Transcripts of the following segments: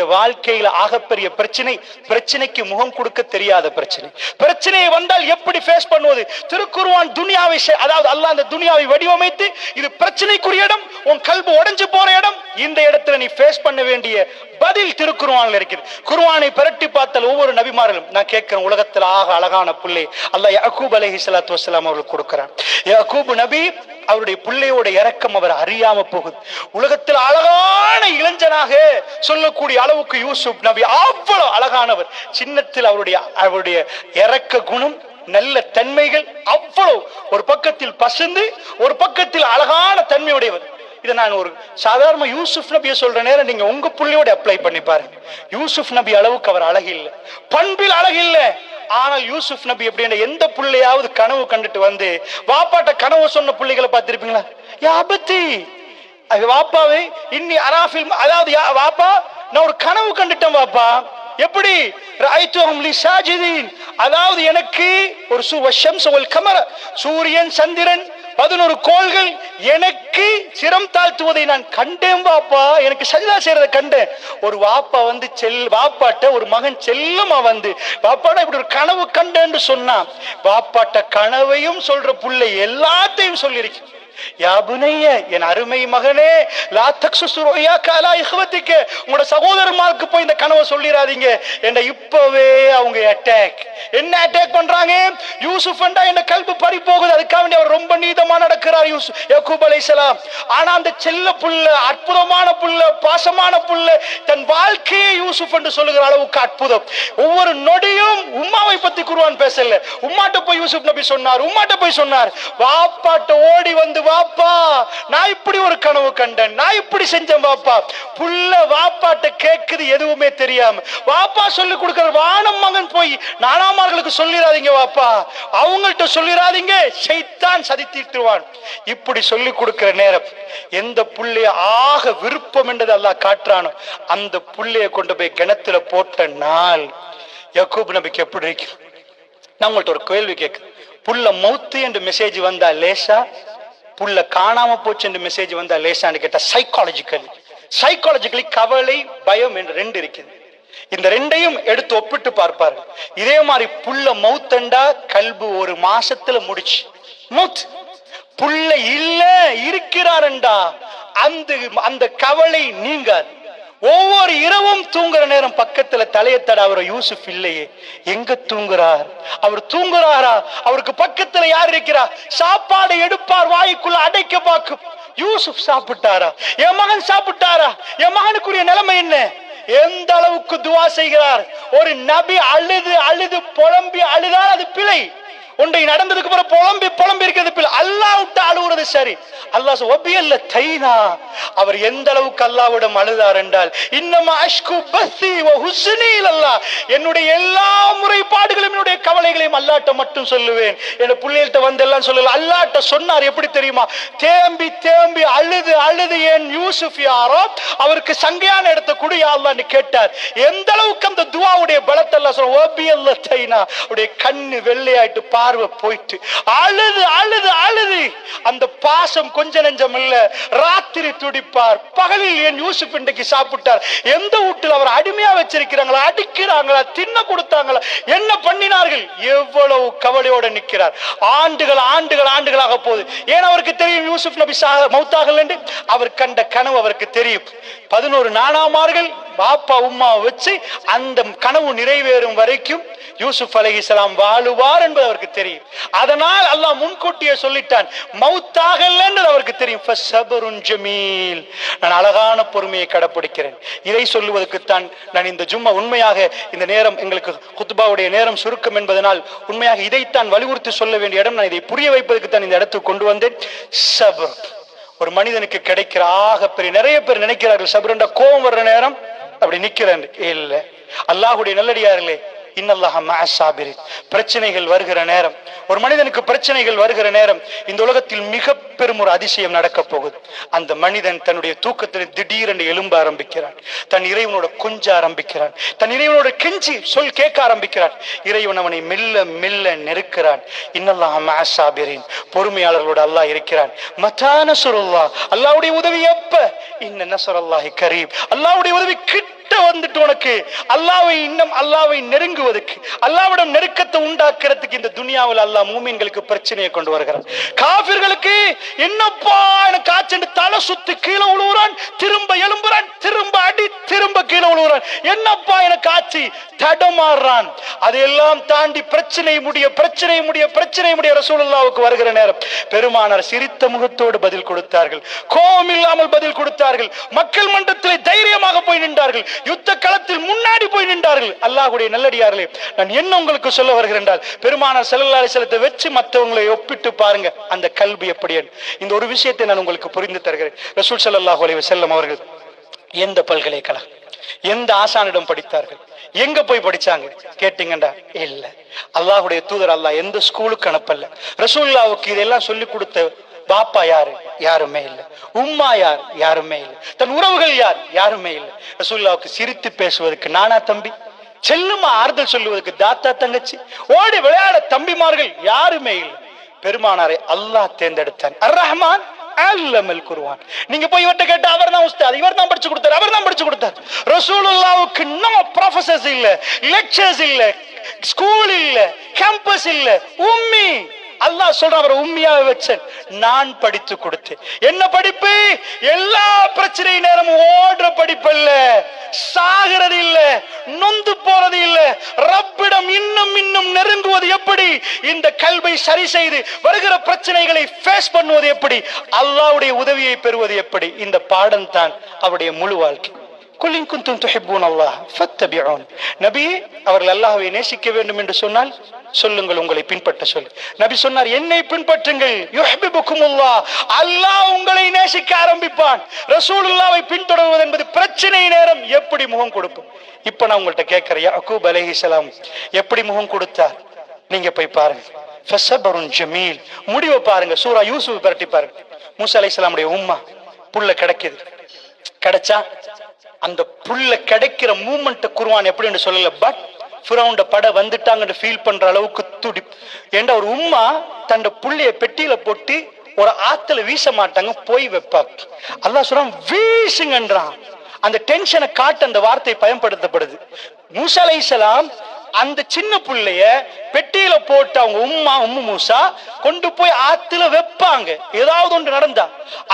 இந்த வாழ்க்கையில ஆகப்பெரிய பிரச்சனை பிரச்சனைக்கு முகம் கொடுக்க தெரியாத பிரச்சனை. பிரச்சனையை வந்தால் எப்படி ஃபேஸ் பண்ணுவது? திருக்குருவான் துனியாவை அதாவது அல்லாஹ் அந்த துனியாவை வடிவமைத்து இது பிரச்சனைக்குரிய இடம் உன் கல்பு உடைஞ்சு போற இடம் இந்த இடத்துல நீ ஃபேஸ் பண்ண வேண்டிய பதில் திருக்குருவான்ல இருக்குது. குருவானை பிரட்டி பார்த்தால் ஒவ்வொரு நபிமாரிலும் நான் கேட்கிறேன் உலகத்தில் ஆக அழகான பிள்ளை அல்லாஹ் யகூப் அலஹி சலாத்து வசலாம் அவர்களுக்கு கொடுக்கிறான் யகூப் நபி அவருடைய பிள்ளையோட இறக்கம் அவர் அறியாம போகுது. உலகத்தில் அழகான இளைஞனாக சொல்லக்கூடிய அளவுக்கு யூசுப் நபி அவ்வளவு அழகானவர். சின்னத்தில் அவருடைய அவருடைய இறக்க குணம் நல்ல தன்மைகள் அவ்வளவு. ஒரு பக்கத்தில் பசுந்து ஒரு பக்கத்தில் அழகான தன்மையுடையவர். இதை நான் ஒரு சாதாரண யூசுப் நபியை சொல்ற நேரம் நீங்க உங்க புள்ளியோட அப்ளை பண்ணி பாருங்க. யூசுப் நபி அளவுக்கு அவர் அழகு இல்லை. பண்பில் அழகு ஆனா ஆனால் யூசுப் நபி எப்படின்னா எந்த பிள்ளையாவது கனவு கண்டுட்டு வந்து வாப்பாட்ட கனவு சொன்ன புள்ளைகளை பார்த்திருப்பீங்களா? யாபத்தி அது வாப்பாவே இன்னி அராஃபில் அதாவது யா- வாப்பா நான் ஒரு கனவு கண்டுட்டேன் வாப்பா. எப்படி? அதாவது எனக்கு ஒரு சு சுவல் கமர. சூரியன் சந்திரன் பதினோரு கோள்கள் எனக்கு சிரம் தாழ்த்துவதை நான் கண்டேன் வாப்பா. எனக்கு சஜிதா செய்யறத கண்டேன். ஒரு வாப்பா வந்து செல் வாப்பாட்ட ஒரு மகன் செல்லமா வந்து வாப்பாடா இப்படி ஒரு கனவு கண்டேன்னு சொன்னான். வாப்பாட்ட கனவையும் சொல்ற புள்ளை எல்லாத்தையும் சொல்லியிருக்கேன் யா புனைய என் அருமை மகனே லா தக்சுசு ருயாக்க அலா இஹ்வத்திக்க உங்களோட சகோதரமாருக்கு போய் இந்த கனவை சொல்லிடாதீங்க என்ன இப்பவே அவங்க அட்டாக் என்ன அட்டாக் பண்றாங்க? யூசுப் என்றா என்ன கல்பு பறி போகுது. அதுக்காக வேண்டி அவர் ரொம்ப நீதமா நடக்கிறார் யூசுப் யாக்கூப் அலைசலாம் ஆனா அந்த செல்ல புள்ள அற்புதமான புள்ள பாசமான புள்ள தன் வாழ்க்கையை யூசுப் என்று சொல்லுகிற அளவுக்கு அற்புதம். ஒவ்வொரு நொடியும் உம்மாவை பத்தி குருவான் பேசல. உம்மாட்ட போய் யூசுப் நபி சொன்னார் உம்மாட்ட போய் சொன்னார். வாப்பாட்ட ஓடி வந்து வாப்பா நான் இப்படி ஒரு கனவு கண்டேன். நான் இப்படி செஞ்சேன் வாப்பா. புள்ள வாப்பாட்ட கேட்குது எதுவுமே தெரியாம. வாப்பா சொல்லி கொடுக்கிற வானம் மகன் போய் நானாமார்களுக்கு சொல்லிடாதீங்க வாப்பா. அவங்கள்ட்ட சொல்லிடாதீங்க சைத்தான் தீர்த்துவான் இப்படி சொல்லி கொடுக்கிற நேரம் எந்த புள்ளைய ஆக விருப்பம் என்றது எல்லாம் காட்டுறானோ அந்த புள்ளைய கொண்டு போய் கிணத்துல போட்ட நாள் யக்கூப் நபிக்கு எப்படி இருக்கு நான் உங்கள்ட்ட ஒரு கேள்வி கேட்கிறேன். புள்ள மௌத்து என்று மெசேஜ் வந்தா லேசா? புள்ள காணாம போச்சு என்று மெசேஜ் வந்தா லேசான்னு கேட்டா சைக்காலஜிக்கலி சைக்காலஜிக்கலி கவலை பயம் என்று ரெண்டு இருக்குது. இந்த ரெண்டையும் எடுத்து ஒப்பிட்டு பார்ப்பார்கள் இதே மாதிரி புள்ள மௌத்தண்டா கல்பு ஒரு மாசத்துல முடிச்சு. மௌத். புள்ள இல்ல இருக்கிறாரண்டா. அந்த அந்த கவலை நீங்காது. ஒவ்வொரு இரவும் தூங்குற நேரம் பக்கத்துல தலையத்தட அவர் யூசுப் இல்லையே. எங்க தூங்குறார்? அவர் தூங்குறாரா? அவருக்கு பக்கத்துல யார் இருக்கிறா? சாப்பாடு எடுப்பார் வாய்க்குள்ள அடைக்க பார்க்கும். யூசுப் சாப்பிட்டாரா? என் மகன் சாப்பிட்டாரா? என் மகனுக்குரிய நிலைமை என்ன? எந்த அளவுக்கு துவா செய்கிறார்? ஒரு நபி அழுது அழுது புலம்பி அழுதால் அது பிழை. ஒன்றை நடந்ததுக்கு அப்புறம் புலம்பி புலம்பி இருக்கிறது பிள்ளை அல்லாஹ் விட்டு அழுவுறது சரி. அல்லாஹ் ஒபியல்ல தைனா. அவர் எந்த அளவுக்கு அல்லாவிடம் அழுதார் என்றால் இன்னமா அஷ்கு பஸ்தி வ அல்லா அல்லாஹ் என்னுடைய எல்லா முறைப்பாடுகளையும் என்னுடைய கவலைகளையும் அல்லாட்ட மட்டும் சொல்லுவேன். என் பிள்ளைகள்ட்ட வந்தெல்லாம் சொல்லல. அல்லாட்ட சொன்னார் எப்படி தெரியுமா? தேம்பி தேம்பி அழுது அழுது என் யூசுப் யாரோ அவருக்கு சங்கையான இடத்த குடு அல்லான்னு கேட்டார். எந்த அளவுக்கு அந்த துவாவுடைய பலத்தெல்லாம் சொல்ல ஓபியல்ல தைனா. உடைய கண்ணு வெள்ளையாயிட்டு பார்வை போயிட்டு அழுது அழுது அழுது. அந்த பாசம் கொஞ்ச நெஞ்சம் இல்ல. ராத்திரி துடிப்பார். பகலில் என் யூசுப் இன்றைக்கு சாப்பிட்டார்? எந்த வீட்டில் அவர் அடிமையா வச்சிருக்கிறாங்களா? அடிக்கிறாங்களா? தின்ன கொடுத்தாங்களா? என்ன பண்ணினார்கள்? எவ்வளவு கவலையோட நிற்கிறார். ஆண்டுகள் ஆண்டுகள் ஆண்டுகளாக போகுது. ஏன் அவருக்கு தெரியும் யூசுப் நபி மௌத்தாகல் என்று அவர் கண்ட கனவு அவருக்கு தெரியும். பதினோரு நாணாமார்கள் பாப்பா உம்மாவை வச்சு அந்த கனவு நிறைவேறும் வரைக்கும் யூசுப் அலைஹிஸ்ஸலாம் வாழுவார் என்பது அவருக்கு தெரியும். அதனால் அல்லாஹ் முன்கூட்டியே சொல்லிட்டான் மௌத்தாகல் என்று அவருக்கு தெரியும். ஜமீல். நான் அழகான பொறுமையை கடைப்பிடிக்கிறேன். இதை சொல்லுவதற்குத்தான் நான் இந்த ஜும்மா உண்மையாக இந்த நேரம் எங்களுக்கு குத்துபாவுடைய நேரம் சுருக்கம் என்பதனால் உண்மையாக இதைத்தான் வலியுறுத்தி சொல்ல வேண்டிய இடம் நான் இதை புரிய வைப்பதற்கு தான் இந்த இடத்துக்கு கொண்டு வந்தேன். சபர். ஒரு மனிதனுக்கு கிடைக்கிற ஆக பெரிய நிறைய பேர் நினைக்கிறார்கள் சபருண்டா கோபம் வர்ற நேரம் அப்படி நிக்கிறேன் இல்ல. அல்லாஹுடைய நல்லடியார்களே பிரச்சனைகள் வருகிற நேரம். ஒரு மனிதனுக்கு பிரச்சனைகள் வருகிற நேரம் இந்த உலகத்தில் மிக பெரும் ஒரு அதிசயம் நடக்க போகுது. அந்த மனிதன் தன்னுடைய தூக்கத்தில் திடீரென்று எலும்ப ஆரம்பிக்கிறான். தன் இறைவனோட கொஞ்ச ஆரம்பிக்கிறான். தன் இறைவனோட கெஞ்சி சொல் கேட்க ஆரம்பிக்கிறான். இறைவன் அவனை மெல்ல மெல்ல நெருக்கிறான். இன்னல்லாஹ ஆசாபிரின் பொறுமையாளர்களோட அல்லாஹ் இருக்கிறான். மத்தான நசுருல்லா அல்லாவுடைய உதவி எப்ப? இன்ன நசுரல்லாஹி கரீப் அல்லாவுடைய உதவி கிட்ட வந்துட்டு உனக்கு. அல்லாவை இன்னும் அல்லாவை நெருங்குவதற்கு அல்லாவிடம் நெருக்கத்தை உண்டாக்குறதுக்கு இந்த துனியாவில் அல்லாஹ் மூமின்களுக்கு பிரச்சனையை கொண்டு வருகிறான். காபிர்களுக்கு என்னப்பா எனக்கு காய்ச்சல் தலை சுத்து கீழே உழுவுறான் திரும்ப எழும்புறான் திரும்ப அடி திரும்ப கீழே உழுவுறான். என்னப்பா எனக்கு ஆச்சு தடமாறுறான். அதையெல்லாம் தாண்டி பிரச்சனை முடிய பிரச்சனை முடிய பிரச்சனை முடிய ரசூலுல்லாவுக்கு வருகிற நேரம். பெருமானார் சிரித்த முகத்தோடு பதில் கொடுத்தார்கள். கோபம் இல்லாமல் பதில் கொடுத்தார்கள். மக்கள் மன்றத்தில் தைரியமாக போய் நின்றார்கள். யுத்த களத்தில் முன்னாடி போய் நின்றார்கள். அல்லாஹுடைய நல்லடியார் நல்லடியார்களே நான் என்ன உங்களுக்கு சொல்ல வருகிறேன் என்றால் பெருமானார் ஸல்லல்லாஹு அலைஹி வச்சு மற்றவங்களை ஒப்பிட்டு பாருங்க. அந்த கல்வி எப்படி இந்த ஒரு விஷயத்தை நான் உங்களுக்கு புரிந்து தருகிறேன். ரசூல் ஸல்லல்லாஹு அலைஹி செல்லம் அவர்கள் எந்த பல்கலைக்கழகம் எந்த ஆசானிடம் படித்தார்கள் எங்க போய் படிச்சாங்க? கேட்டீங்கடா இல்ல. அல்லாஹுடைய தூதர் அல்லாஹ் எந்த ஸ்கூலுக்கு அனுப்பல. ரசூல்லாவுக்கு இதெல்லாம் சொல்லி கொடுத்த பாப்பா யாரு? யாருமே இல்ல. உம்மா யார்? யாருமே இல்லை. தன் உறவுகள் யார்? யாருமே இல்லை. ரசூல்லாவுக்கு சிரித்து பேசுவதற்கு நானா தம்பி? செல்லுமா ஆறுதல் சொல்லுவதற்கு தாத்தா தங்கச்சி? ஓடி விளையாட தம்பிமார்கள் யாருமே இல்லை. பெருமானாரை அல்லாஹ் தேர்ந்தெடுத்தான். அர் ரஹ்மான் அல்லமல் குருவான் நீங்க போய் இவர்ட்ட கேட்டா அவர் தான் உஸ்தாத் இவர் தான் படிச்சு கொடுத்தார் அவர் தான் படிச்சு கொடுத்தார். ரசூலுல்லாவுக்கு நோ ப்ரொஃபசர்ஸ் இல்ல லெக்சர்ஸ் இல்ல ஸ்கூல் இல்ல கேம்பஸ் இல்ல உம்மி. அல்லாஹ் சொல்றான் அவரை உண்மையாக வச்சேன். நான் படித்து கொடுத்தேன். என்ன படிப்பு? எல்லா பிரச்சனை நேரமும் ஓடுற படிப்பல்ல சாகிறது இல்ல. நொந்து போறது இல்ல. ரப்பிடம் இன்னும் இன்னும் நெருங்குவது எப்படி? இந்த கல்வை சரி செய்து வருகிற பிரச்சனைகளை ஃபேஸ் பண்ணுவது எப்படி? அல்லாவுடைய உதவியை பெறுவது எப்படி? இந்த பாடம் தான் அவருடைய முழு வாழ்க்கை. குல்லின் குந்தும் துஹிப்பூன் அல்லாஹ் ஃபத்தபிஊன் நபி அவர்கள் அல்லாஹ்வை நேசிக்க வேண்டும் என்று சொன்னால் சொல்லுங்கள் உங்களை பின்பற்ற சொல்லு. நபி சொன்னார் என்னை பின்பற்றுங்கள் யுஹிப்புக்குமுல்லாஹ். அல்லாஹ் உங்களை நேசிக்க ஆரம்பிப்பான். ரசூலுல்லாவை பின்தொடர்வது என்பது பிரச்சனை நேரம். எப்படி முகம் கொடுக்கும் இப்ப நான் உங்கள்ட்ட கேட்கிறேன் அகூப் அலைஹிஸ்ஸலாம் எப்படி முகம் கொடுத்தார்? நீங்க போய் பாருங்க. ஃபஸபருன் ஜமீல். முடிவை பாருங்க சூரா யூசுப் பரட்டி பாருங்க. மூசா அலைஹிஸ்ஸலாமுடைய உம்மா புல்ல கிடைக்குது. கிடைச்சா அந்த புல்ல கிடைக்கிற மூமெண்ட் குருவான் எப்படின்னு சொல்லல பட் ஃபிரௌண்ட பட வந்துட்டாங்கன்னு ஃபீல் பண்ற அளவுக்கு துடி ஏண்டா ஒரு உம்மா தன் புள்ளைய பெட்டியில போட்டு ஒரு ஆத்துல வீச மாட்டாங்க போய் வைப்பா. அல்லா சொல்றான் வீசுங்கன்றான். அந்த டென்ஷனை காட்ட அந்த வார்த்தை பயன்படுத்தப்படுது. மூசா அலைஹிஸ்ஸலாம் அந்த சின்ன புள்ளைய பெட்டியில போட்டு அவங்க உம்மா உம்மு மூசா கொண்டு போய் ஆத்துல வைப்பாங்க. ஏதாவது ஒன்று நடந்தா.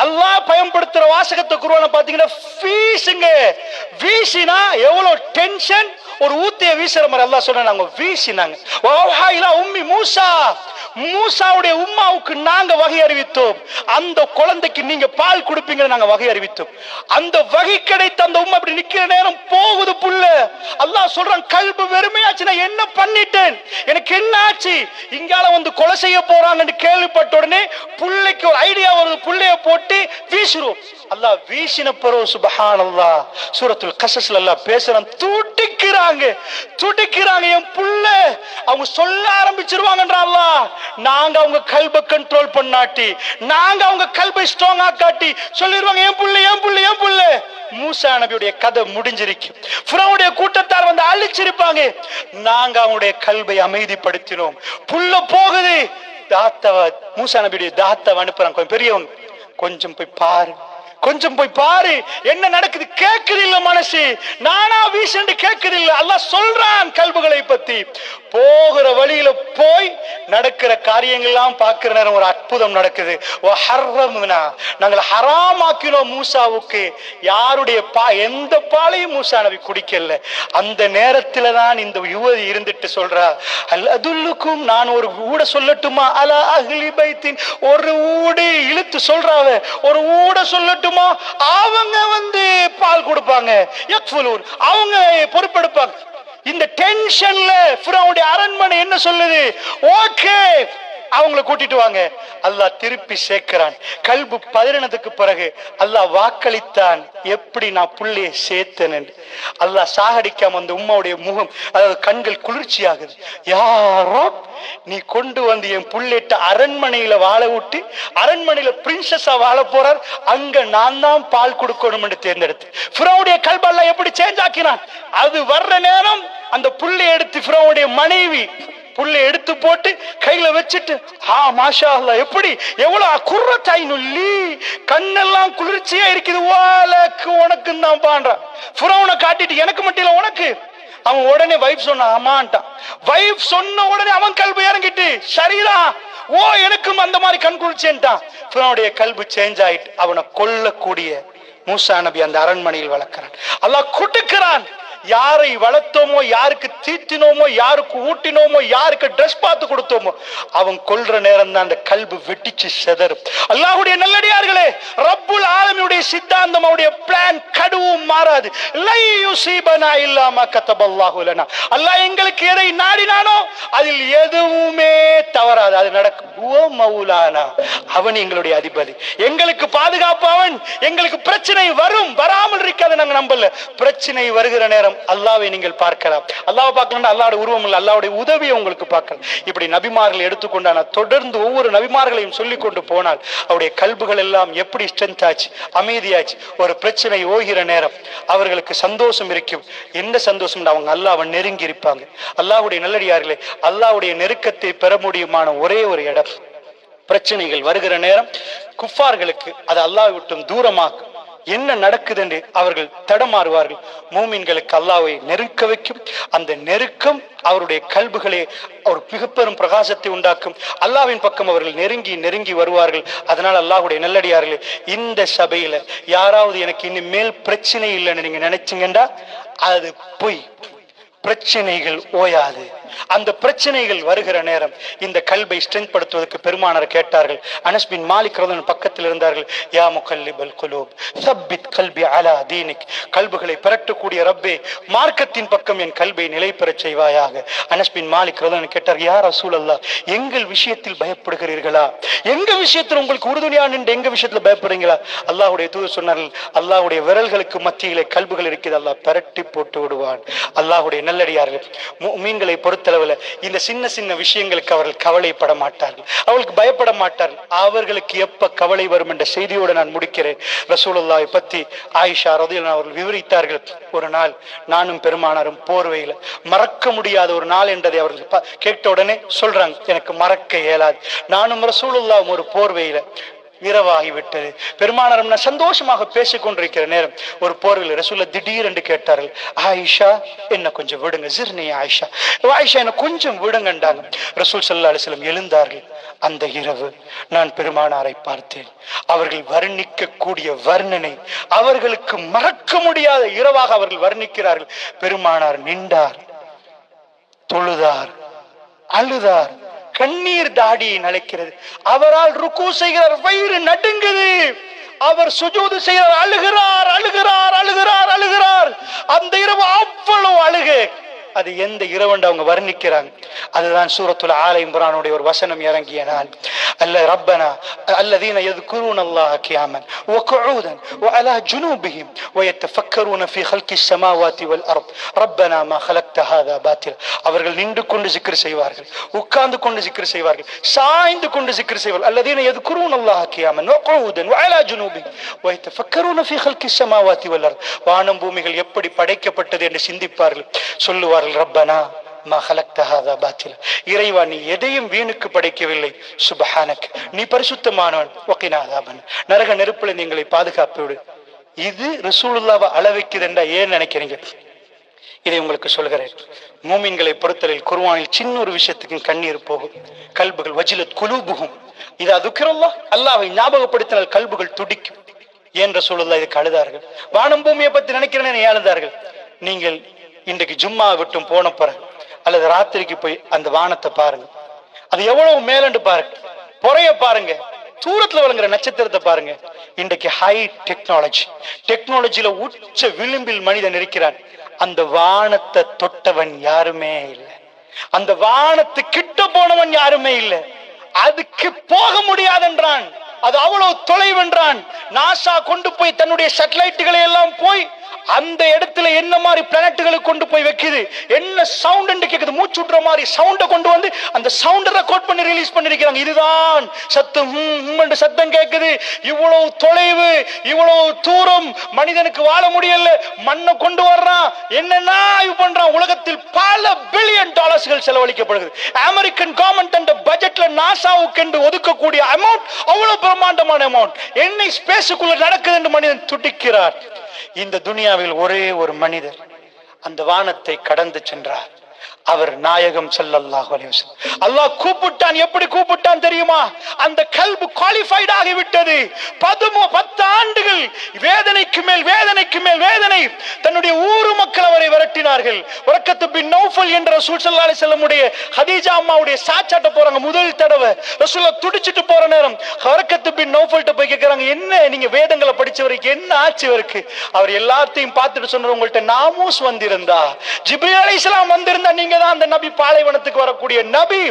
அல்லாஹ் பயன்படுத்துற வாசகத்தை குருவான பாத்தீங்கன்னா வீசுங்க. வீசினா எவ்வளவு டென்ஷன் ஒரு ஊத்திய வீசுற மாதிரி எல்லாம் சொன்னா நாங்க வீசினாங்க. வௌஹா உம்மி மூசா. மூசாவுடைய உம்மாவுக்கு நாங்க வகை அறிவித்தோம். அந்த குழந்தைக்கு நீங்க பால் கொடுப்பீங்கன்னு நாங்க வகை அறிவித்தோம். அந்த வகை கிடைத்த அந்த உம்மா அப்படி நிக்கிற நேரம் போகுது புள்ள. அல்லாஹ் சொல்றான் கல்பு வெறுமையாச்சு நான் என்ன பண்ணிட்டேன்? எனக்கு என்ன ஆச்சு? இங்கால வந்து கொலை செய்ய போறாங்கன்னு கேள்விப்பட்ட உடனே புள்ளைக்கு ஒரு ஐடியா வருது. புள்ளைய போட்டு வீசுறோம். அல்லாஹ் வீசின பிறகு சுபஹான் அல்லாஹ் சூரத்துல் கசஸ்ல அல்லாஹ் பேசுறான் துடிக்கிறாங்க துடிக்கிறாங்க என் புள்ள. அவங்க சொல்ல ஆரம்பிச்சிருவாங்கன்ற அல்லாஹ். நாங்க அவங்க கல்பை கண்ட்ரோல் பண்ணாட்டி நாங்க அவங்க கல்பை ஸ்ட்ராங் காட்டி சொல்லிடுவாங்க என் புள்ள என் புள்ள என் புள்ள. மூசா நபியுடைய கதை முடிஞ்சிருக்கு. ஃபிரௌனுடைய கூட்டத்தார் வந்து அழிச்சிருப்பாங்க. நாங்க அவங்களுடைய கல்வை அமைதிப்படுத்தினோம். புள்ள போகுது. தாத்தவ மூசா நபியுடைய தாத்தவ அனுப்புறாங்க. கொஞ்சம் பெரியவங்க கொஞ்சம் போய் பாரு கொஞ்சம் போய் பாரு என்ன நடக்குது கேக்குது இல்ல மனசு. நானா வீசண்டு கேக்குது இல்ல அல்லாஹ் சொல்றான் கல்புகளை பத்தி. போகிற வழியில போய் நடக்கிற காரியங்கள் எல்லாம் பார்க்கிற நேரம் ஒரு அற்புதம் நடக்குது. ஓ ஹர்ரம்னா. நாங்கள் ஹராமாக்கினோம் மூசாவுக்கு யாருடைய பா எந்த பாலையும் மூசா நபி குடிக்கல. அந்த நேரத்துல தான் இந்த யுவதி இருந்துட்டு சொல்றா அல் அதுல்லுக்கும் நான் ஒரு ஊட சொல்லட்டுமா? அலா அகிலி பைத்தின். ஒரு ஊடு இழுத்து சொல்றாவ ஒரு ஊட சொல்லட்டும் அவங்க வந்து பால் கொடுப்பாங்க. அவங்க பொறுப்பெடுப்பாங்க. இந்த டென்ஷன்ல அரண்மனை என்ன சொல்லுது? ஓகே அவங்கள கூட்டிட்டு வாங்க. அல்லாஹ் திருப்பி சேர்க்கிறான். கல்பு பதினதுக்கு பிறகு அல்லாஹ் வாக்களித்தான். எப்படி நான் புள்ளையை சேர்த்தேன் அல்லாஹ் சாகடிக்காம அந்த உம்மாவுடைய முகம் அதாவது கண்கள் குளிர்ச்சியாகுது. யாரோ நீ கொண்டு வந்து என் புள்ளைட்ட அரண்மனையில வாழ விட்டு அரண்மனையில பிரின்சஸா வாழ போறார். அங்க நான் தான் பால் கொடுக்கணும் என்று தேர்ந்தெடுத்து. ஃபிரோவுடைய கல்பெல்லாம் எப்படி சேஞ்ச் ஆக்கினான்? அது வர்ற நேரம் அந்த புள்ளை எடுத்து ஃபிரோவுடைய மனைவி புல்லை எடுத்து போட்டு கையில வச்சுட்டு ஆ மாஷா அல்லா எப்படி? எவ்வளவு குர்ரத்தாய் நுள்ளி கண்ணெல்லாம் குளிர்ச்சியா இருக்குது. வாலக்கு உனக்கு தான் பான்றான் புறவனை காட்டிட்டு எனக்கு மட்டும் இல்ல உனக்கு? அவன் உடனே வைஃப் சொன்னான் ஆமான்ட்டான். வைஃப் சொன்ன உடனே அவன் கல்வி இறங்கிட்டு சரிதான் ஓ எனக்கும் அந்த மாதிரி கண் குளிச்சேன்ட்டான் அவனுடைய கல்வி சேஞ்ச் ஆயிட்டு அவனை கொல்லக்கூடிய மூசா நபி அந்த அரண்மனையில் வளர்க்கிறான். அல்லாஹ் குட்டுக்கிறான் யாரை வளர்த்தோமோ யாருக்கு தீட்டினோமோ யாருக்கு ஊட்டினோமோ யாருக்கு ட்ரெஸ் பார்த்து கொடுத்தோமோ அவன் கொல்ற நேரம் தான் அந்த கல்பு வெட்டிச்சு செதறும். அல்லாஹுடைய நல்லடியார்களே ரப்புல் ஆலமியுடைய சித்தாந்தம் அவருடைய பிளான் கடுவும் மாறாது. லை யுசீபனா இல்லாம கத்தபல்லாஹு லனா. அல்லாஹ் எங்களுக்கு எதை நான் அதில் எதுவுமே தவறாது. அது நடக்கும். ஓ மௌலானா அவன் எங்களுடைய அதிபதி. எங்களுக்கு பாதுகாப்பு அவன். எங்களுக்கு பிரச்சனை வரும். வராமல் இருக்காது நாங்க நம்பல. பிரச்சனை வருகிற நேரம் அல்லாவை நீங்கள் பார்க்கலாம். அல்லாவை பார்க்கலன்னா அல்லாவுடைய உருவம் இல்லை. அல்லாவுடைய உதவியை உங்களுக்கு பார்க்கலாம். இப்படி நபிமார்கள் எடுத்துக்கொண்டான தொடர்ந்து ஒவ்வொரு நபிமார்களையும் சொல்லி கொண்டு போனால் அவருடைய கல்புகள் எல்லாம் எப்படி ஸ்ட்ரென்த் ஆச்சு அமைதியாச்சு ஒரு பிரச்சனை ஓகிற நேரம் அவர்களுக்கு சந்தோஷம் இருக்கும். என்ன சந்தோஷம் அவங்க அல்லாவை நெருங்கி இருப்பாங்க. அல்லாவுடைய நல்லடியார்களே அல்லாஹ்வுடைய நெருக்கத்தை பெற முடியுமான ஒரே ஒரு இடம். பிரச்சனைகள் வருகிற நேரம் குஃபார்களுக்கு அது அல்லாஹ் விட்டும் தூரமாக்கும் என்ன நடக்குது என்று அவர்கள் தடமாறுவார்கள். மூமின்களுக்கு அல்லாவை நெருக்க வைக்கும். அந்த நெருக்கம் அவருடைய கல்புகளே ஒரு மிகப்பெரும் பிரகாசத்தை உண்டாக்கும். அல்லாவின் பக்கம் அவர்கள் நெருங்கி நெருங்கி வருவார்கள். அதனால் அல்லாஹுடைய நல்லடியார்களே இந்த சபையில யாராவது எனக்கு இனிமேல் பிரச்சனை இல்லைன்னு நீங்க நினைச்சீங்கன்னா அது பொய். பிரச்சனைகள் ஓயாது. அந்த பிரச்சனைகள் வருகிற நேரம் இந்த கல்வை ஸ்ட்ரென்த் படுத்துவதற்கு பெருமானார் கேட்டார்கள். அனஸ் பின் மாலிக் ரதன் பக்கத்தில் இருந்தார்கள். யா முகல்லிபல் குலூப் சப்பித் கல்பி அலா தீனிக் கல்புகளை பிறட்டக்கூடிய ரப்பே மார்க்கத்தின் பக்கம் என் கல்வை நிலை பெறச் செய்வாயாக. அனஸ் பின் மாலிக் ரதன் கேட்டார் யார் அசூல் அல்லா எங்கள் விஷயத்தில் பயப்படுகிறீர்களா? எங்க விஷயத்தில் உங்களுக்கு உறுதுணையா நின்று எங்க விஷயத்துல பயப்படுறீங்களா? அல்லாஹ்வுடைய தூதர் சொன்னார்கள் அல்லாஹ்வுடைய விரல்களுக்கு மத்தியிலே கல்புகள் இருக்குது அல்லாஹ் பெரட்டி போட்டு விடுவான். அல்லாஹுடைய நல்லடியார்கள் மீன்களை பொறுத்தளவில் இந்த சின்ன சின்ன விஷயங்களுக்கு அவர்கள் கவலைப்பட மாட்டார்கள். அவளுக்கு பயப்பட மாட்டார்கள். அவர்களுக்கு எப்ப கவலை வரும் என்ற செய்தியோடு நான் முடிக்கிறேன். ரசூலுல்லாவை பத்தி ஆயிஷா ரதில் அவர்கள் விவரித்தார்கள். ஒரு நாள் நானும் பெருமானாரும் போர்வையில் மறக்க முடியாத ஒரு நாள் என்றதை அவர்கள் கேட்ட உடனே சொல்றாங்க. எனக்கு மறக்க இயலாது. நானும் ரசூலுல்லாவும் ஒரு போர்வையில் இரவாகிவிட்டது பெருமானாரும் நான் சந்தோஷமாக பேசிக் கொண்டிருக்கிற நேரம் ஒரு போர்வில் ரசூல்ல திடீரென்று கேட்டார்கள் ஆயிஷா என்ன கொஞ்சம் விடுங்க ஜிர்னி ஆயிஷா. ஆயிஷா என்ன கொஞ்சம் விடுங்கண்டாங்க ரசூல் சல்லா அலிஸ்லம் எழுந்தார்கள். அந்த இரவு நான் பெருமானாரை பார்த்தேன். அவர்கள் வர்ணிக்க கூடிய வர்ணனை அவர்களுக்கு மறக்க முடியாத இரவாக அவர்கள் வர்ணிக்கிறார்கள். பெருமானார் நின்றார் தொழுதார் அழுதார். கண்ணீர் தாடியை நனைக்கிறது அவரால் ருக்கு செய்கிறார் வயிறு நடுங்குது. அவர் சுஜூது செய்கிறார் அழுகிறார் அழுகிறார் அழுகிறார் அழுகிறார். அந்த இரவு அவ்வளவு அழுகு. அது எந்த இரவுண்டு அவங்க வர்ணிக்கிறாங்க. அதுதான் சூரத்துல ஆலை இம்ரானுடைய ஒரு வசனம் இறங்கிய நான் அல்ல ரப்பனா الذين يذكرون الله قياما وقعودا وعلى جنوبهم ويتفكرون في خلق السماوات والارض ربنا ما خلقت هذا باطلا அவர்கள் நின்று கொண்டு சிக்கர் செய்வார்கள் உட்கார்ந்து கொண்டு சிக்கர் செய்வார்கள் சாய்ந்து கொண்டு சிக்கர் செய்வார்கள் الذين يذكرون الله قياما وقعودا وعلى جنوبهم ويتفكرون في خلق السماوات والارض வானம் பூமிகள் எப்படி படைக்கப்பட்டது என்று சிந்திப்பார்கள் சொல்லுவார்கள் ரப்பனா மகலக்தஹாதா பாத்தில இறைவா நீ எதையும் வீணுக்கு படைக்கவில்லை. சுபஹானக் நீ பரிசுத்தமானவன். ஒக்கினாதாபன் நரக நெருப்புல நீங்களை பாதுகாப்பு விடு. இது ரசூலுல்லாவை அளவைக்குதுண்டா ஏன் நினைக்கிறீங்க? இதை உங்களுக்கு சொல்கிறேன். மூமின்களை பொறுத்தலில் குர்வானில் சின்ன ஒரு விஷயத்துக்கும் கண்ணீர் போகும். கல்புகள் வஜிலத் குலூபுகும் இது அதுக்கிறல்லா அல்லாவை ஞாபகப்படுத்தினால் கல்புகள் துடிக்கும். ஏன் ரசூலுல்லா இதுக்கு அழுதார்கள் வானம் பூமியை பத்தி நினைக்கிறேன்னு அழுதார்கள் நீங்கள் இன்றைக்கு ஜும்மா விட்டும் போன பிறகு அல்லது ராத்திரிக்கு போய் அந்த வானத்தை பாருங்க. அது எவ்வளவு மேலண்டு பாருங்க. பொறைய பாருங்க. தூரத்துல விளங்குற நட்சத்திரத்தை பாருங்க. இன்றைக்கு ஹை டெக்னாலஜி டெக்னாலஜியில உச்ச விளிம்பில் மனிதன் இருக்கிறான். அந்த வானத்தை தொட்டவன் யாருமே இல்லை. அந்த வானத்து கிட்ட போனவன் யாருமே இல்லை. அதுக்கு போக முடியாதென்றான். அது அவ்வளவு தொலைவென்றான் நாசா கொண்டு போய் தன்னுடைய சேட்டலைட்டுகளை எல்லாம் போய் அந்த இடத்துல என்ன மாதிரி பிளானட்டுகளை கொண்டு போய் வைக்குது? என்ன சவுண்ட் கேக்குது? மூச்சு விட்டுற மாதிரி சவுண்டை கொண்டு வந்து அந்த சவுண்டை ரெக்கார்ட் பண்ணி ரிலீஸ் பண்ணிருக்கிறாங்க. இதுதான் சத்தம். என்று சத்தம் கேக்குது. இவ்வளவு தொலைவு இவ்வளவு தூரம் மனிதனுக்கு வாழ முடியல. மண்ணை கொண்டு வர்றான். என்னென்ன இது பண்றான்? உலகத்தில் பல பில்லியன் டாலர்ஸ்கள் செலவழிக்கப்படுகிறது. அமெரிக்கன் கவர்மெண்ட் அந்த பட்ஜெட்ல நாசாவுக்கு என்று ஒதுக்கக்கூடிய அமௌண்ட் அவ்வளவு பிரம்மாண்டமான அமௌண்ட் என்ன ஸ்பேஸுக்குள்ள நடக்குது என்று மனிதன் துடிக்கிறார். இந்த துனியாவில் ஒரே ஒரு மனிதர். அந்த வானத்தை கடந்து சென்றார். அவர் நாயகம் ஸல்லல்லாஹு அல்லாஹ் கூப்பிட்டான் எப்படி கூப்பிட்டான் தெரியுமா? அந்த கல்பு குவாலிஃபைட் ஆகிவிட்டது. பதுமு பத்து ஆண்டுகள் வேதனைக்கு மேல் வேதனைக்கு மேல் வேதனை. தன்னுடைய ஊரு மக்கள் அவரை விரட்டினார்கள். உறக்கத்து பின் நௌஃபல் என்ற ரசூல் ஸல்லல்லாஹு ஹதீஜா அம்மாவுடைய சாச்சாட்ட போறாங்க முதல் தடவை. ரசூலா துடிச்சிட்டு போற நேரம். உறக்கத்து பின் நௌஃபல்ட்ட போய் கேக்குறாங்க என்ன? நீங்க வேதங்களை படிச்சவருக்கு என்ன ஆச்சு இவருக்கு? அவர் எல்லாத்தையும் பார்த்துட்டு சொன்னார் உங்கள்ட்ட நாமூஸ் வந்திருந்தா. ஜிப்ரி அலி இஸ்லாம் வந்திருந்தா நீங்க தான் அந்த நபி பாலைவனத்துக்கு வரக்கூடிய நபி.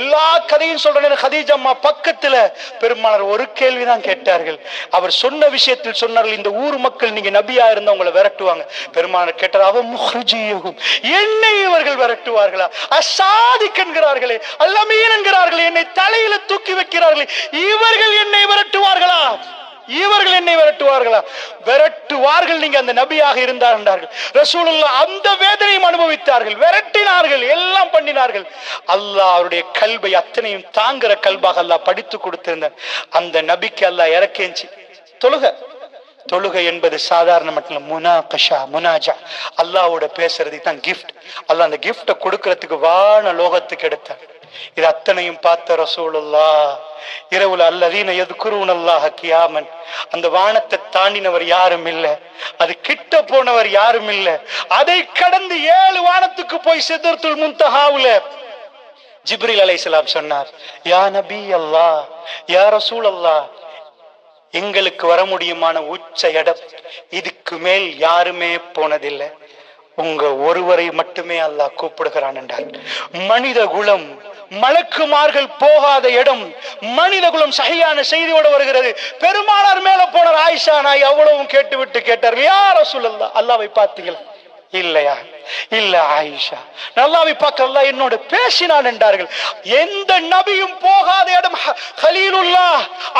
எல்லா கதையும் சொல்றேன். ஹதீஜா அம்மா பக்கத்துல பெருமானார் ஒரு கேள்விதான் கேட்டார்கள். அவர் சொன்ன விஷயத்தில் சொன்னார்கள் இந்த ஊர் மக்கள் நீங்க நபியா இருந்தா உங்களை விரட்டுவாங்க. பெருமானார் கேட்டார் அவ முஹ்ரிஜியஹும் என்னை இவர்கள் விரட்டுவார்களா? அசாதிக் என்கிறார்களே அல்லமீன் என்கிறார்களே என்னை தலையில தூக்கி வைக்கிறார்களே இவர்கள் என்னை விரட்டுவார்களா? இவர்கள் என்னை விரட்டுவார்களா? விரட்டுவார்கள். நீங்க அந்த நபியாக இருந்தார் என்றார்கள். ரசூலுல்லாஹ் அந்த வேதனையும் அனுபவித்தார்கள். விரட்டினார்கள். எல்லாம் பண்ணினார்கள். அல்லாஹ் அவருடைய கல்வை அத்தனையும் தாங்குற கல்பாக அல்லாஹ் படித்து கொடுத்திருந்தார். அந்த நபிக்கு அல்லாஹ் இறக்கேஞ்சி தொழுக. தொழுகை என்பது சாதாரண மட்டும் முனா கஷா முனாஜா. அல்லாவோட பேசுறதுக்கு தான் கிஃப்ட் அல்லாஹ் அந்த கிஃப்டை கொடுக்கறதுக்கு வான லோகத்துக்கு எடுத்தார். இது அத்தனையும் பார்த்த ரசூலுல்லா. இரவுல அல்லதீன எதுக்குருவன் அல்லாஹ் கியாமன். அந்த வானத்தை தாண்டினவர் யாரும் இல்ல. அது கிட்ட போனவர் யாரும் இல்ல. அதை கடந்து ஏழு வானத்துக்கு போய் சித்தர்த்துல் முந்தஹாவுல ஜிப்ரில் அலைஹிஸ்ஸலாம் சொன்னார் யா நபி அல்லாஹ் யா ரசூல் அல்லாஹ் எங்களுக்கு வர முடியுமான உச்ச இடம் இதுக்கு மேல் யாருமே போனதில்லை. உங்க ஒருவரை மட்டுமே அல்லாஹ் கூப்பிடுகிறான் என்றார். மனித குலம் மலக்குமார்கள் போகாத இடம் மனித குலம் சகையான செய்தியோடு வருகிறது. பெருமானார் மேல போனார் ஆயிஷா நாய் அவ்வளவும் கேட்டுவிட்டு கேட்டார். யார சொல்லல அல்லாவை பார்த்தீங்களா இல்லையா. இல்ல ஆயிஷா நல்லாவை பார்க்கல என்னோட பேசினான் என்றார்கள். எந்த நபியும் போகாத இடம் ஹலீலுல்லா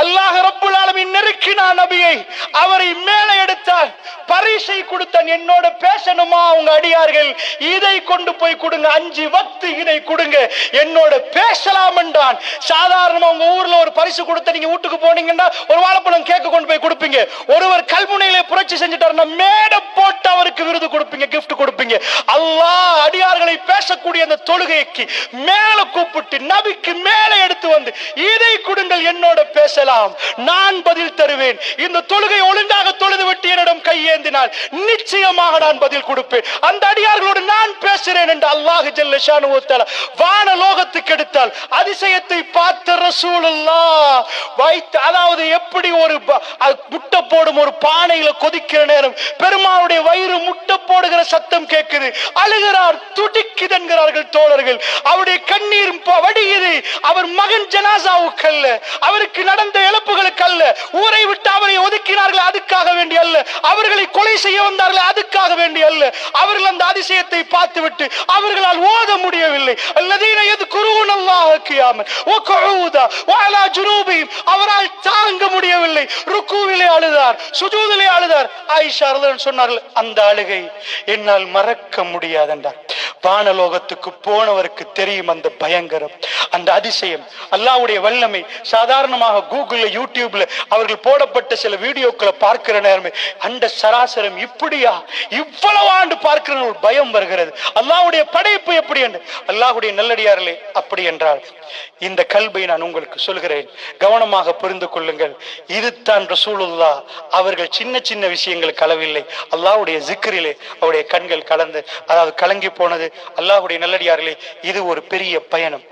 அல்லாஹ் ரப்புல் ஆலமீன் நெருக்கினான் நபியை அவரை மேலே எடுத்தால் பரிசை கொடுத்தான். என்னோட பேசணுமா அவங்க அடியார்கள்? இதை கொண்டு போய் கொடுங்க அஞ்சு வக்து இதை கொடுங்க. என்னோட பேசலாம் என்றான். சாதாரணமா உங்க ஊர்ல ஒரு பரிசு கொடுத்த நீங்க வீட்டுக்கு போனீங்கன்னா ஒரு வாழைப்பழம் கேக்கு கொண்டு போய் கொடுப்பீங்க. ஒருவர் கல்முனையில புரட்சி செஞ்சுட்டாருன்னா மேடை போட்டு அவருக்கு விருது கொடுப்பீங்க கிஃப்ட் கொடுப்பீங்க. அல்லாஹ் அடியார்களை பேசக்கூடிய அந்த தொழுகைக்கு மேல கூப்பிட்டு நபிக்கு மேல எடுத்து வந்து இதை கொடுங்கள் என்னோட பேசலாம். நான் பதில் தருவேன். இந்த தொழுகை ஒழுங்காக தொழுது விட்டு என்னிடம் கையேந்தினால் நிச்சயமாக நான் பதில் கொடுப்பேன். அந்த அடியார்களோடு நான் பேசுறேன் என்று அல்லாஹ் ஜல்லஷானு வான லோகத்துக்கு எடுத்தால் அதிசயத்தை பார்த்த ரசூலுல்லா வைத்து அதாவது எப்படி ஒரு முட்டை போடும் ஒரு பானையில கொதிக்கிற நேரம் பெருமாளுடைய வயிறு முட்டை போடுகிற சத்தம் கேட்குது அழுகிறார் துடிக்குதென்கிறார்கள் தோழர்கள். அவருடைய கண்ணீர் ப- அவர் மகன் ஜனாசாவுக்கு அல்ல. அவருக்கு நடந்த இழப்புகளுக்கு அல்ல. ஊரை விட்டு அவரை ஒதுக்கினார்கள் அதுக்காக வேண்டி அல்ல. அவர்களை கொலை செய்ய வந்தார்கள் அதுக்காக வேண்டி அல்ல. அவர்கள் அந்த அதிசயத்தை பார்த்துவிட்டு அவர்களால் ஓத முடியவில்லை. அல்லதீன எது குருவன் அல்லாஹ் கியாமன் வகூதா அவரால் தாங்க முடியவில்லை. ருக்குவிலே அழுதார் சுஜூதிலே அழுதார். ஆயிஷா ரலியல்லாஹு சொன்னார்கள் அந்த அழுகை என்னால் மறக்க முடியாது என்றார் வானலோகத்துக்கு போனவருக்கு தெரியும் அந்த பயங்கரம் அந்த அதிசயம். அல்லாவுடைய வல்லமை. சாதாரணமாக கூகுள்ல யூடியூப்ல அவர்கள் போடப்பட்ட சில வீடியோக்களை பார்க்கிற நேரமே அந்த சராசரம் இப்படியா? இவ்வளவு ஆண்டு பார்க்கிற ஒரு பயம் வருகிறது. அல்லாவுடைய படைப்பு எப்படி என்று? அல்லாஹுடைய நல்லடியார்களே அப்படி என்றால் இந்த கல்வை நான் உங்களுக்கு சொல்கிறேன். கவனமாக புரிந்து கொள்ளுங்கள். இதுதான் ரசூலுல்லா அவர்கள் சின்ன சின்ன விஷயங்கள் களவில்லை அல்லாவுடைய ஜிக்கரிலே அவருடைய கண்கள் கலந்து அதாவது கலங்கி போனது அல்லாஹுடைய நல்லடியார்களே இது ஒரு பெரிய பயணம்.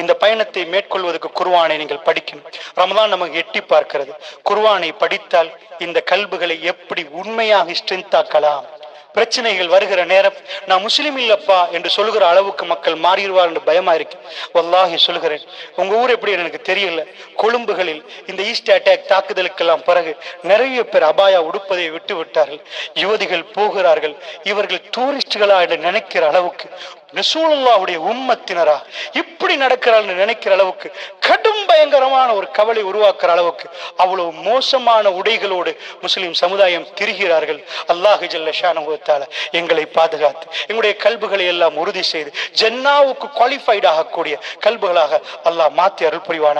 இந்த பயணத்தை மேற்கொள்வதற்கு குருவானை நீங்கள் படிக்கும் ரமதான் நமக்கு எட்டி பார்க்கிறது. குருவானை படித்தால் இந்த கல்புகளை எப்படி உண்மையாக ஸ்ட்ரென்த் ஆக்கலாம்? பிரச்சனைகள் வருகிற நேரம் நான் முஸ்லீம் இல்லப்பா என்று சொல்லுகிற அளவுக்கு மக்கள் மாறிடுவார் என்று பயமா இருக்கு. வல்லாகி சொல்கிறேன் உங்க ஊர் எப்படி எனக்கு தெரியல. கொழும்புகளில் இந்த ஈஸ்ட் அட்டாக் தாக்குதலுக்கெல்லாம் பிறகு நிறைய பேர் அபாயா உடுப்பதை விட்டு விட்டார்கள் யுவதிகள் போகிறார்கள். இவர்கள் டூரிஸ்டுகளா என்று நினைக்கிற அளவுக்கு ரசூலுல்லாவுடைய உம்மத்தினரா? இப்படி நடக்கிறான்னு நினைக்கிற அளவுக்கு கடும் பயங்கரமான ஒரு கவலை உருவாக்குற அளவுக்கு அவ்வளவு மோசமான உடைகளோடு முஸ்லிம் சமுதாயம் திரிகிறார்கள். அல்லாஹு ஜல்ல எங்களை பாதுகாத்து எங்களுடைய கல்புகளை எல்லாம் உறுதி செய்து ஜென்னாவுக்கு குவாலிஃபைட் ஆகக்கூடிய கல்புகளாக அல்லாஹ் மாத்தி அருள் புரிவான?